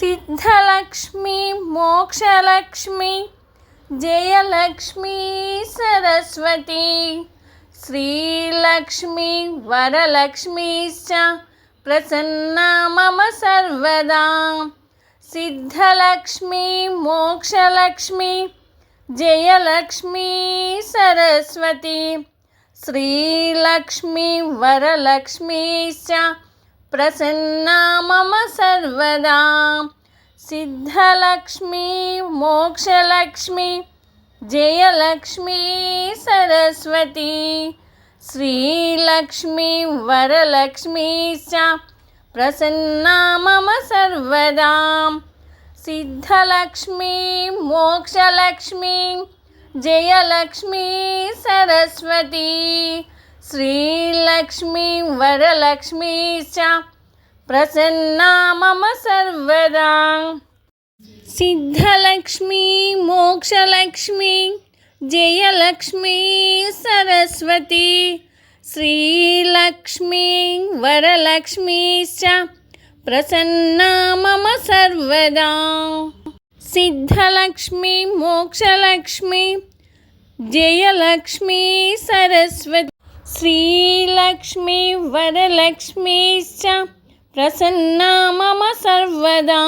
सिद्धलक्ष्मी, मोक्षलक्ष्मी, जयलक्ष्मी, सरस्वती, श्रीलक्ष्मी, वरलक्ष्मीश्च, प्रसन्ना मम सर्वदा, सिद्धलक्ष्मी, मोक्षलक्ष्मी, जयलक्ष्मी, सरस्वती, श्रीलक्ष्मी, वरलक्ष्मीश्च జయలక్ష్మి సరస్వతి శ్రీలక్ష్మి వరలక్ష్మీశ్చ ప్రసన్నా మమ సర్వదా. సిద్ధలక్ష్మి మోక్షలక్ష్మి జయలక్ష్మి సరస్వతి శ్రీలక్ష్మి వరలక్ష్మీశ్చ ప్రసన్నా మమ సర్వదా. సిద్ధలక్ష్మి మోక్షలక్ష్మి జయలక్ష్మి సరస్వతి చ. వరలక్ష్మీశ్చ ప్రసన్నా మమ సర్వదా. సిద్ధలక్ష్మి మోక్షలక్ష్మి జయలక్ష్మి సరస్వతి. శ్రీలక్ష్మి వరలక్ష్మీశ్చ ప్రసన్నా మమ సర్వదా. సిద్ధలక్ష్మి మోక్షలక్ష్మి జయలక్ష్మి श्रीलक्ष्मी वरलक्ष्मी च प्रसन्ना मम सर्वदा।